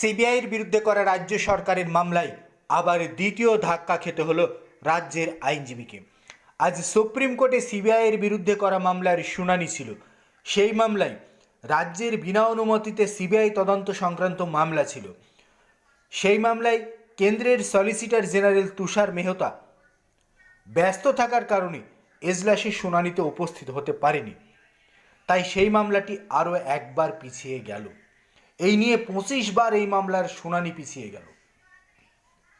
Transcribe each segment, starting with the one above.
সিবিআইয়ের বিরুদ্ধে করা রাজ্য সরকারের মামলায় আবার দ্বিতীয় ধাক্কা খেতে হলো রাজ্যের আইনজীবীকে। আজ সুপ্রিম কোর্টে সিবিআইয়ের বিরুদ্ধে করা মামলার শুনানি ছিল। সেই মামলায় রাজ্যের বিনা অনুমতিতে সিবিআই তদন্ত সংক্রান্ত মামলা ছিল। সেই মামলায় কেন্দ্রের সলিসিটর জেনারেল তুষার মেহতা ব্যস্ত থাকার কারণে এজলাসের শুনানিতে উপস্থিত হতে পারেনি। তাই সেই মামলাটি আরও একবার পিছিয়ে গেল। এই নিয়ে পঁচিশ বার এই মামলার শুনানি পিছিয়ে গেল।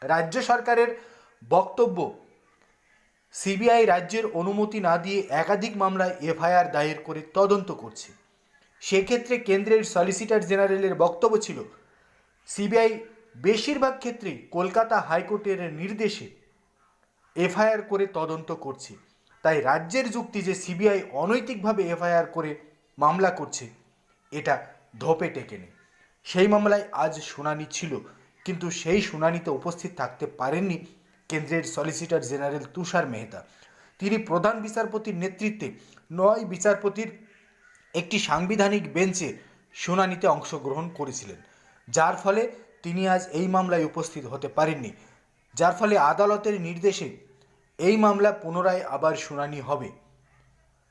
রাজ্য সরকারের বক্তব্য, সিবিআই রাজ্যের অনুমতি না দিয়ে একাধিক মামলায় এফআইআর দায়ের করে তদন্ত করছে। সেক্ষেত্রে কেন্দ্রের সলিসিটর জেনারেলের বক্তব্য ছিল, সিবিআই বেশিরভাগ ক্ষেত্রেই কলকাতা হাইকোর্টের নির্দেশে এফআইআর করে তদন্ত করছে। তাই রাজ্যের যুক্তি যে সিবিআই অনৈতিকভাবে এফআইআর করে মামলা করছে, এটা ধোপে টেকেনি। সেই মামলায় আজ শুনানি ছিল। কিন্তু সেই শুনানিতে উপস্থিত থাকতে পারেননি কেন্দ্রের সলিসিটর জেনারেল তুষার মেহতা। তিনি প্রধান বিচারপতির নেতৃত্বে নয় বিচারপতির একটি সাংবিধানিক বেঞ্চে শুনানিতে অংশগ্রহণ করেছিলেন। যার ফলে তিনি আজ এই মামলায় উপস্থিত হতে পারেননি। যার ফলে আদালতের নির্দেশে এই মামলা পুনরায় আবার শুনানি হবে।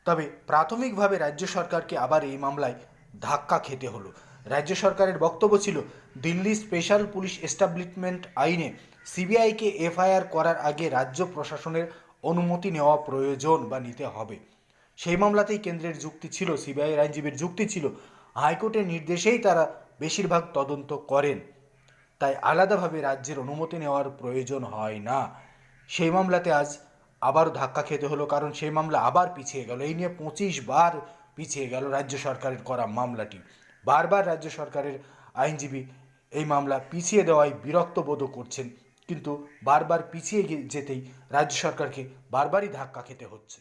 তবে প্রাথমিকভাবে রাজ্য সরকারকে আবার এই মামলায় ধাক্কা খেতে হলো। রাজ্য সরকারের বক্তব্য ছিল, দিল্লি স্পেশাল পুলিশ এস্টাবলিশমেন্ট আইনে সিবিআইকে এফআইআর করার আগে রাজ্য প্রশাসনের অনুমতি নেওয়া প্রয়োজন বা নিতে হবে। সেই মামলাতেই কেন্দ্রের যুক্তি ছিল সিবিআইয়ের আইনজীবীর যুক্তি ছিল, হাইকোর্টের নির্দেশেই তারা বেশিরভাগ তদন্ত করেন। তাই আলাদাভাবে রাজ্যের অনুমতি নেওয়ার প্রয়োজন হয় না। সেই মামলাতে আজ আবারও ধাক্কা খেতে হলো, কারণ সেই মামলা আবার পিছিয়ে গেল। এই নিয়ে পঁচিশ বার পিছিয়ে গেল রাজ্য সরকারের করা মামলাটি। বারবার রাজ্য সরকারের আইনজীবী এই মামলা পিছিয়ে দেওয়ায় বিরক্ত বোধও করছেন। কিন্তু বারবার পিছিয়ে যেতেই রাজ্য সরকারকে বারবারই ধাক্কা খেতে হচ্ছে।